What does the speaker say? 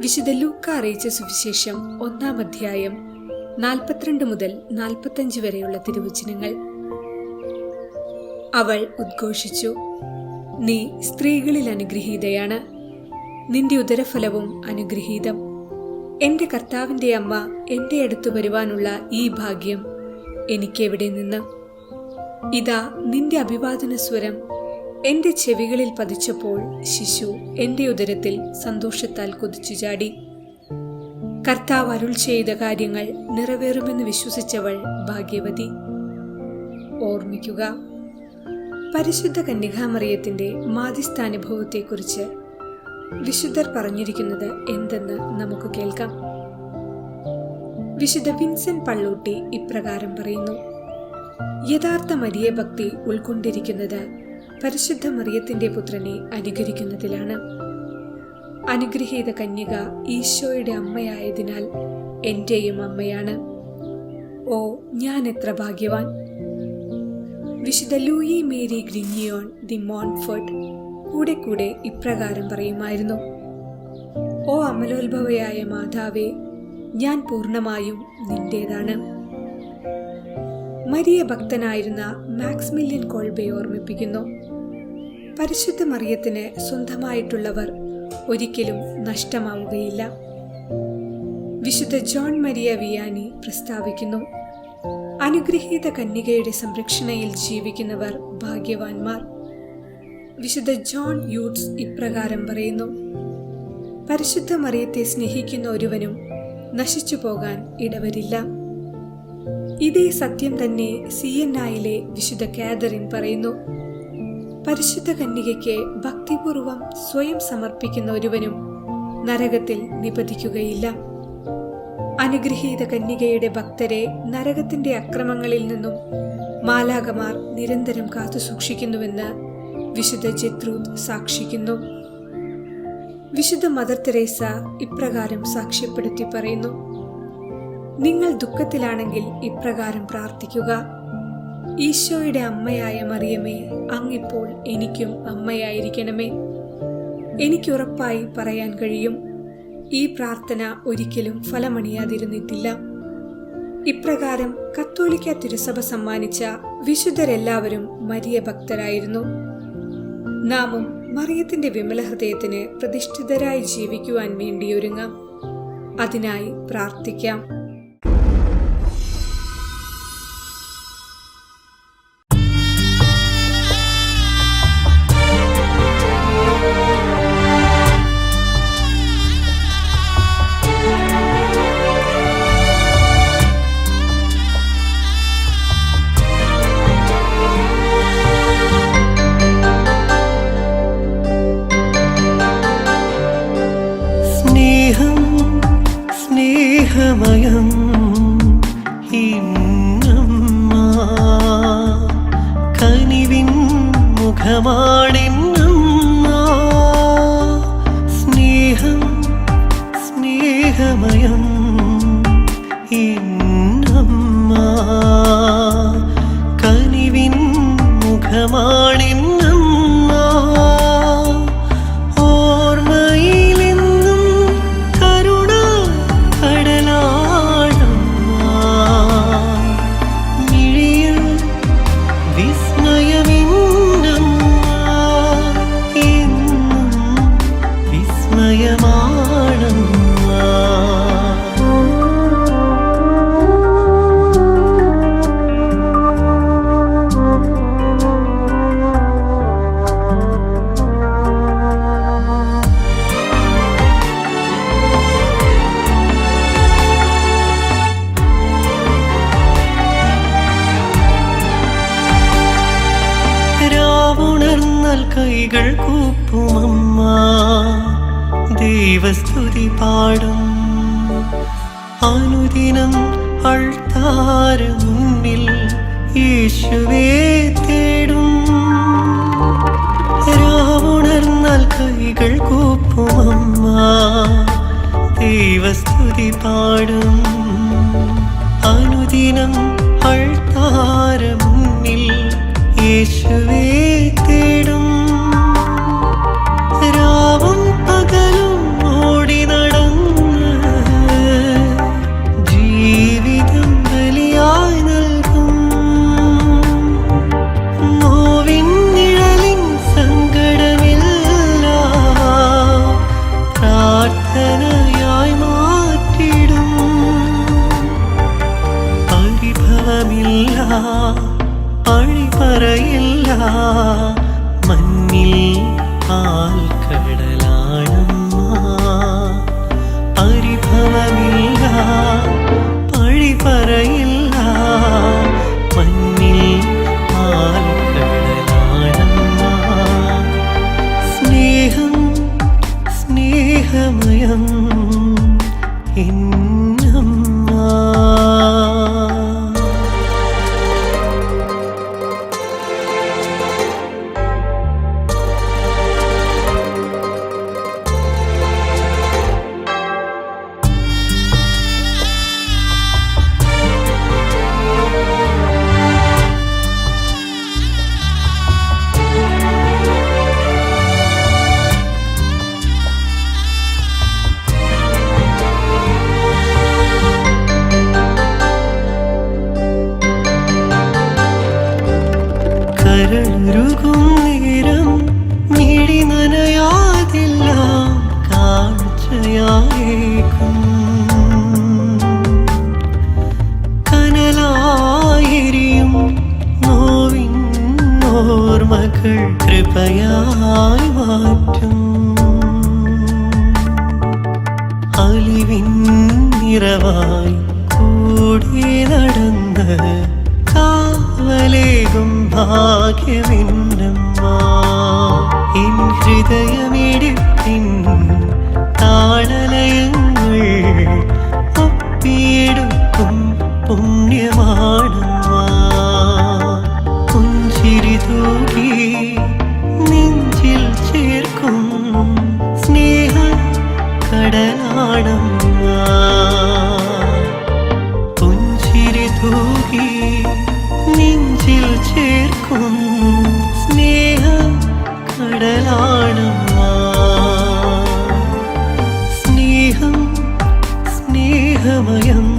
വിശുദ്ധ ലൂക്ക അറിയിച്ച സുവിശേഷം ഒന്നാം അധ്യായം നാൽപ്പത്തിരണ്ട് മുതൽ നാൽപ്പത്തഞ്ച് വരെയുള്ള തിരുവചനങ്ങൾ. അവൾ ഉദ്ഘോഷിച്ചു നീ സ്ത്രീകളിൽ അനുഗ്രഹീതയാണ് നിന്റെ ഉദരഫലവും അനുഗ്രഹീതം. എന്റെ കർത്താവിന്റെ അമ്മ എന്റെ അടുത്ത് വരുവാനുള്ള ഈ ഭാഗ്യം എനിക്കെവിടെ നിന്ന്? ഇതാ നിന്റെ അഭിവാദന സ്വരം എന്റെ ചെവികളിൽ പതിച്ചപ്പോൾ ശിശു എന്റെ ഉദരത്തിൽ സന്തോഷത്താൽ കൊതിച്ചു ചാടി. കർത്താവ് അരുൾ ചെയ്ത കാര്യങ്ങൾ നിറവേറുമെന്ന് വിശ്വസിച്ചവൾ ഭാഗ്യവതി. ഓർമ്മിക്കുക പരിശുദ്ധ കന്യകാമറിയത്തിന്റെ മാധ്യസ്ഥാനുഭവത്തെക്കുറിച്ച് വിശുദ്ധർ പറഞ്ഞിരിക്കുന്നത് എന്തെന്ന് നമുക്ക് കേൾക്കാം. വിശുദ്ധ വിൻസെന്റ് പള്ളൂട്ടി ഇപ്രകാരം പറയുന്നു യഥാർത്ഥ മരിയ ഭക്തി ഉൾക്കൊണ്ടിരിക്കുന്നത് പരിശുദ്ധ മറിയത്തിന്റെ പുത്രനെ അനുകരിക്കുന്നതിലാണ്. അനുഗ്രഹീത കന്യക ഈശോയുടെ അമ്മയായതിനാൽ എന്റെയും അമ്മയാണ്. ഓ ഞാൻ എത്ര ഭാഗ്യവാൻ. വിശുദ്ധ Louis Mary Grignion de Montfort കൂടെ കൂടെ ഇപ്രകാരം പറയുമായിരുന്നു. ഓ അമലോത്ഭവയായ മാതാവേ ഞാൻ പൂർണമായും നിന്റേതാണ്. മരിയ ഭക്തനായിരുന്ന മാക്സ്മില്യൻ കോൾബെ ഓർമ്മിപ്പിക്കുന്നു. പരിശുദ്ധ മറിയത്തിന് സ്വന്തമായിട്ടുള്ളവർ ഒരിക്കലും നഷ്ടമാവുകയില്ല. വിശുദ്ധ ജോൺ മരിയ വിയാനി പ്രസ്താവിക്കുന്നു അനുഗ്രഹീത കന്യകയുടെ സംരക്ഷണയിൽ ജീവിക്കുന്നവർ ഭാഗ്യവാന്മാർ വിശുദ്ധ ജോൺ യൂട്ട്സ് ഇപ്രകാരം പറയുന്നു പരിശുദ്ധ മറിയത്തെ സ്നേഹിക്കുന്ന ഒരുവനും നശിച്ചു പോകാൻ ഇടവരില്ല. ഇതേ സത്യം തന്നെ സി എൻ ഐയിലെ വിശുദ്ധ കാതറിൻ പറയുന്നു പരിശുദ്ധ കന്യകയ്ക്ക് ഭക്തിപൂർവം സ്വയം സമർപ്പിക്കുന്ന ഒരുവനും നരകത്തിൽ നിപതിക്കുകയില്ല. അനുഗ്രഹീത കന്യകയുടെ ഭക്തരെ നരകത്തിന്റെ അക്രമങ്ങളിൽ നിന്നും മാലാകമാർ നിരന്തരം കാത്തു സൂക്ഷിക്കുന്നുവെന്ന് വിശുദ്ധ ജത്രൂത് സാക്ഷിക്കുന്നു. വിശുദ്ധ മദർ തെരേസ ഇപ്രകാരം സാക്ഷ്യപ്പെടുത്തി പറയുന്നു നിങ്ങൾ ദുഃഖത്തിലാണെങ്കിൽ ഇപ്രകാരം പ്രാർത്ഥിക്കുക. ഈശോയുടെ അമ്മയായ മറിയമേ അങ്ങിപ്പോൾ എനിക്കും അമ്മയായിരിക്കണമേ. എനിക്കുറപ്പായി പറയാൻ കഴിയും. ഈ പ്രാർത്ഥന ഒരിക്കലും ഫലമണിയാതിരുന്നിട്ടില്ല. ഇപ്രകാരം കത്തോലിക്ക തിരുസഭ സമ്മാനിച്ച വിശുദ്ധരെല്ലാവരും മരിയ ഭക്തരായിരുന്നു നാമും മറിയത്തിന്റെ വിമല ഹൃദയത്തിന് പ്രതിഷ്ഠിതരായി ജീവിക്കുവാൻ വേണ്ടിയൊരുങ്ങാം. അതിനായി പ്രാർത്ഥിക്കാം. മുഖമാണിന്നമ്മ രാവുണർന്നാൽ കൈകൾ കൂപ്പുമമ്മ. ദൈവസ്തുതി പാടും. അനുദിനം അൾത്താര മുന്നിൽ യേശുവേ തേടും. രാവുണർന്നാൽ കൈകൾ കൂപ്പുമമ്മ. ദൈവസ്തുതി പാടും. അനുദിനം സ്നേഹമയം നിറവായി കൂടി നടന്ന് കാവലേകും ഭാഗ്യമിന്നമ്മ. എൻ ഹൃദയമിടിപ്പിൻ താളലയങ്ങൾ ഒപ്പിയെടുക്കും പുണ്യമാണമ്മ. നെഞ്ചിൽ ചേർക്കും സ്നേഹ കടലാണമ്മ. ചേർക്കും സ്നേഹ സ്നേഹം സ്നേഹമയം